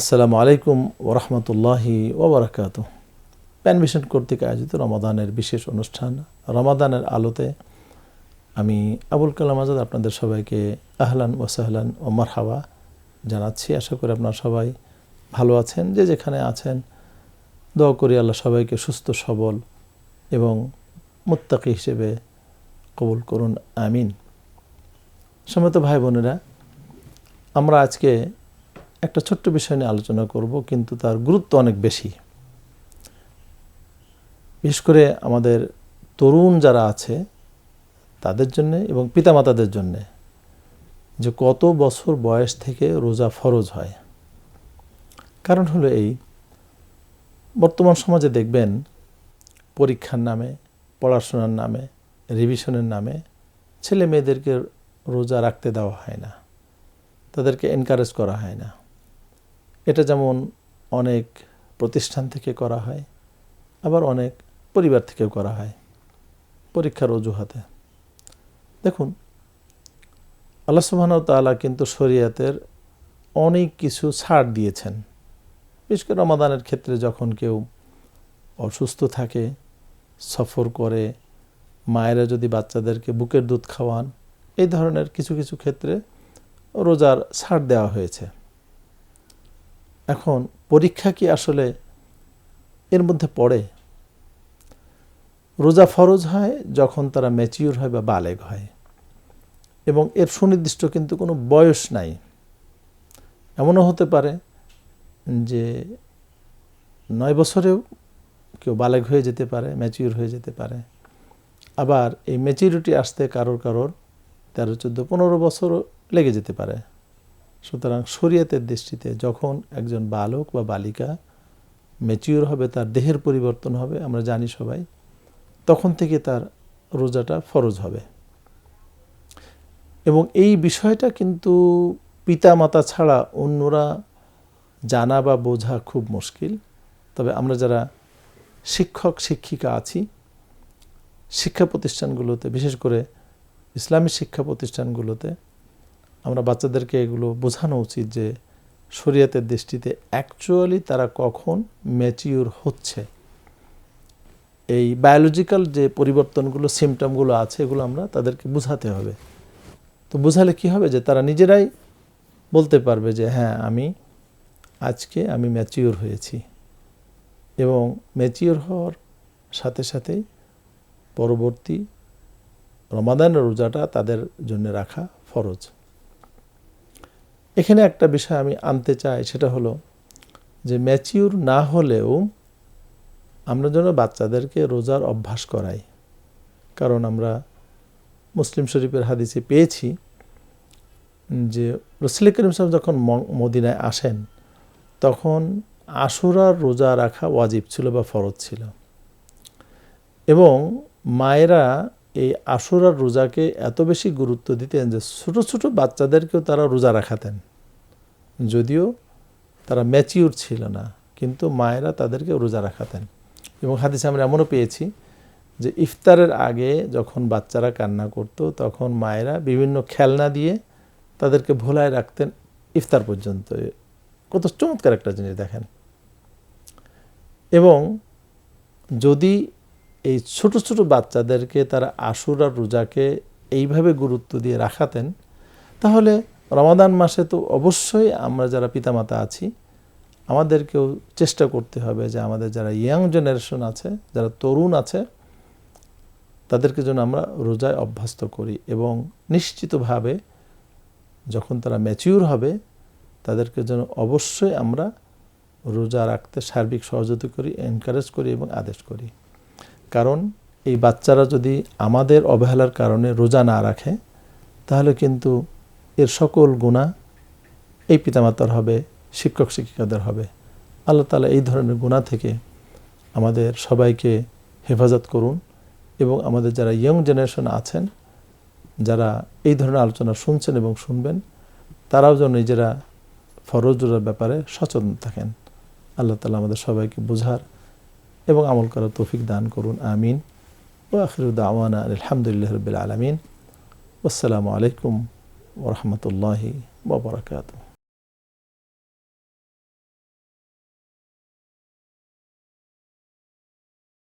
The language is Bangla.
আসসালামু আলাইকুম ওরহমতুল্লাহি ওবরাকাত। প্যান মিশন কর্তৃক আয়োজিত রমাদানের বিশেষ অনুষ্ঠান, রমাদানের আলোতে আমি আবুল কালাম আজাদ আপনাদের সবাইকে আহলান ও সাহলান ও মারহাবা জানাচ্ছি। আশা করি আপনারা সবাই ভালো আছেন, যে যেখানে আছেন। দোয়া করি আল্লাহ সবাইকে সুস্থ, সবল এবং মুত্তাকি হিসেবে কবুল করুন, আমিন। সমত ভাই বোনেরা, আমরা আজকে একটা ছোট্ট বিষয় নিয়ে আলোচনা করব, কিন্তু তার গুরুত্ব অনেক বেশি। বিশেষ করে আমাদের তরুণ যারা আছে, তাদের জন্যে এবং পিতামাতাদের জন্যে যে কত বছর বয়স থেকে রোজা ফরজ হয়। কারণ হলো এই, বর্তমান সমাজে দেখবেন পরীক্ষার নামে, পড়াশোনার নামে রিভিশনের নামে ছেলে মেয়েদেরকে রোজা রাখতে দেওয়া হয় না। তাদেরকে এনকারেজ করা হয় না। এটা যেমন অনেক প্রতিষ্ঠান থেকে করা হয়, আবার অনেক পরিবার থেকেও করা হয় পরীক্ষার অজুহাতে। দেখুন, আল্লাহ সুবাহন তালা কিন্তু শরিয়াতের অনেক কিছু ছাড় দিয়েছেন। বিশেষ করে রমাদানের ক্ষেত্রে যখন কেউ অসুস্থ থাকে, সফর করে, মায়েরা যদি বাচ্চাদেরকে বুকের দুধ খাওয়ান, এই ধরনের কিছু কিছু ক্ষেত্রে রোজার ছাড় দেওয়া হয়েছে। এখন পরীক্ষা কি আসলে এর মধ্যে পড়ে? রোজা ফরজ হয় যখন তারা ম্যাচিউর হয় বা বালেগ হয়। এবং এর সুনির্দিষ্ট কিন্তু কোনো বয়স নাই। এমনও হতে পারে যে নয় বছরেও কেউ বালেগ হয়ে যেতে পারে ম্যাচিউর হয়ে যেতে পারে। আবার এই ম্যাচিউরিটি আসতে কারোর কারোর তেরো, চোদ্দ, পনেরো বছরও লেগে যেতে পারে। সুতরাং শরীয়তের দৃষ্টিতে যখন একজন বালক বা বালিকা ম্যাচিওর হবে, তার দেহের পরিবর্তন হবে, আমরা জানি সবাই, তখন থেকে তার রোজাটা ফরজ হবে। এবং এই বিষয়টা কিন্তু পিতা মাতা ছাড়া অন্যরা জানা বা বোঝা খুব মুশকিল। তবে আমরা যারা শিক্ষক, শিক্ষিকা আছি, শিক্ষা প্রতিষ্ঠানগুলোতে, বিশেষ করে ইসলামী শিক্ষা প্রতিষ্ঠানগুলোতে আমরা বাচ্চাদেরকে এগুলো বোঝানো উচিত যে শরীয়তের দৃষ্টিতে অ্যাকচুয়ালি তারা কখন ম্যাচিওর হচ্ছে। এই বায়োলজিক্যাল যে পরিবর্তনগুলো সিমটমগুলো আছে, এগুলো আমরা তাদেরকে বোঝাতে হবে। তো বোঝালে কি হবে? যে তারা নিজেরাই বলতে পারবে যে হ্যাঁ আমি আজকে আমি ম্যাচিওর হয়েছি। এবং ম্যাচিওর হওয়ার সাথে সাথেই পরবর্তী রমাদানের রোজাটা তাদের জন্য রাখা ফরজ। এখানে একটা বিষয় আমি আনতে চাই, সেটা হলো যে ম্যাচিউর না হলেও আমরা যেন বাচ্চাদেরকে রোজার অভ্যাস করাই। কারণ আমরা মুসলিম শরীফের হাদিসে পেয়েছি যে রসুল করিম সাহেব যখন মদিনায় আসেন, তখন আশুরার রোজা রাখা ওয়াজিব ছিল বা ফরজ ছিল। এবং মায়েরা এই আশুরার রোজাকে এত বেশি গুরুত্ব দিতেন যে ছোটো ছোটো বাচ্চাদেরকেও তারা রোজা রাখাতেন। যদিও তারা ম্যাচিউর ছিল না, কিন্তু মায়েরা তাদেরকে রোজা রাখাতেন। এবং হাদিসে আমরা এমনও পেয়েছি যে ইফতারের আগে যখন বাচ্চারা কান্না করত, তখন মায়েরা বিভিন্ন খেলনা দিয়ে তাদেরকে ভোলায় রাখতেন ইফতার পর্যন্ত। কত চমৎকার একটা জিনিস দেখেন। এবং যদি এই ছোট ছোট বাচ্চাদেরকে তারা আশুর আর রোজাকে এইভাবে গুরুত্ব দিয়ে রাখাতেন, তাহলে রমাদান মাসে তো অবশ্যই আমরা যারা পিতামাতা আছি, আমাদেরকেও চেষ্টা করতে হবে যে আমাদের যারা ইয়াং জেনারেশন আছে, যারা তরুণ আছে, তাদেরকে যেন আমরা রোজায় অভ্যস্ত করি এবং নিশ্চিতভাবে যখন তারা ম্যাচিউর হবে, তাদেরকে যেন অবশ্যই আমরা রোজা রাখতে সার্বিক সহযোগিতা করি এনকারেজ করি এবং আদেশ করি। কারণ এই বাচ্চারা যদি আমাদের অবহেলার কারণে রোজা না রাখে, তাহলে কিন্তু এর সকল গুণা এই পিতামাতার হবে, শিক্ষক শিক্ষিকাদের হবে। আল্লাহ তালা এই ধরনের গুণা থেকে আমাদের সবাইকে হেফাজত করুন এবং আমাদের যারা ইয়ং জেনারেশন আছেন, যারা এই ধরনের আলোচনা শুনছেন এবং শুনবেন, তারাও যেন নিজেরা ফরজ রোজার ব্যাপারে সচেতন থাকেন। আল্লাহ তালা আমাদের সবাইকে বোঝার এবং আমল করার তৌফিক দান করুন, আমিন। ও আখিরুদ্দ আওয়ানা আলহামদুলিল্লাহ রবিল আলমিন। আসসালামু আলাইকুম ওরহমতুল্লাহি ওবরাকাতু